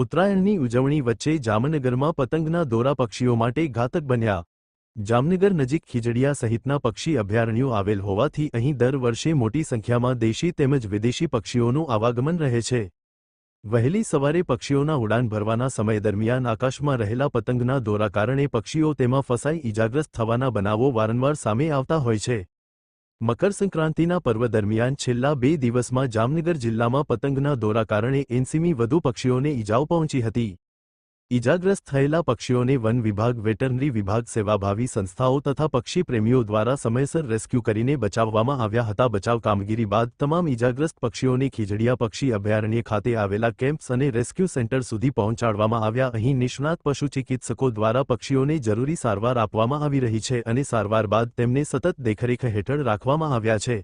ઉત્તરાયણની ઉજવણી વચ્ચે જામનગરમાં પતંગના દોરા પક્ષીઓ માટે ઘાતક બન્યા. જામનગર નજીક ખીજડીયા સહિતના પક્ષી અભયારણ્યો આવેલ હોવાથી અહીં દર વર્ષે મોટી સંખ્યામાં દેશી તેમજ વિદેશી પક્ષીઓનું આવાગમન રહે છે. વહેલી સવારે પક્ષીઓના ઉડાન ભરવાના સમય દરમિયાન આકાશમાં રહેલા પતંગના દોરા કારણે પક્ષીઓ તેમાં ફસાઈ ઇજાગ્રસ્ત થવાના બનાવો વારંવાર સામે આવતા હોય છે. મકર સંક્રાંતિના પર્વ દરમિયાન છેલ્લા બે દિવસમાં જામનગર જિલ્લામાં પતંગના દોરા કારણે એંસીમી વધુ પક્ષીઓને ઇજાઓ પહોંચી હતી. ઇજાગ્રસ્ત થયેલા પક્ષીઓને વન વિભાગ, વેટરનરી વિભાગ, સેવાભાવી સંસ્થાઓ તથા પક્ષી પ્રેમીઓ દ્વારા સમયસર રેસ્ક્યુ કરીને બચાવવામાં આવ્યા હતા. બચાવ કામગીરી બાદ તમામ ઇજાગ્રસ્ત પક્ષીઓને ખીજડીયા પક્ષી અભયારણ્ય ખાતે આવેલા કેમ્પ્સ અને રેસ્ક્યુ સેન્ટર સુધી પહોંચાડવામાં આવ્યા. અહીં નિષ્ણાત પશુ ચિકિત્સકો દ્વારા પક્ષીઓને જરૂરી સારવાર આપવામાં આવી રહી છે અને સારવાર બાદ તેમને સતત દેખરેખ હેઠળ રાખવામાં આવ્યા છે.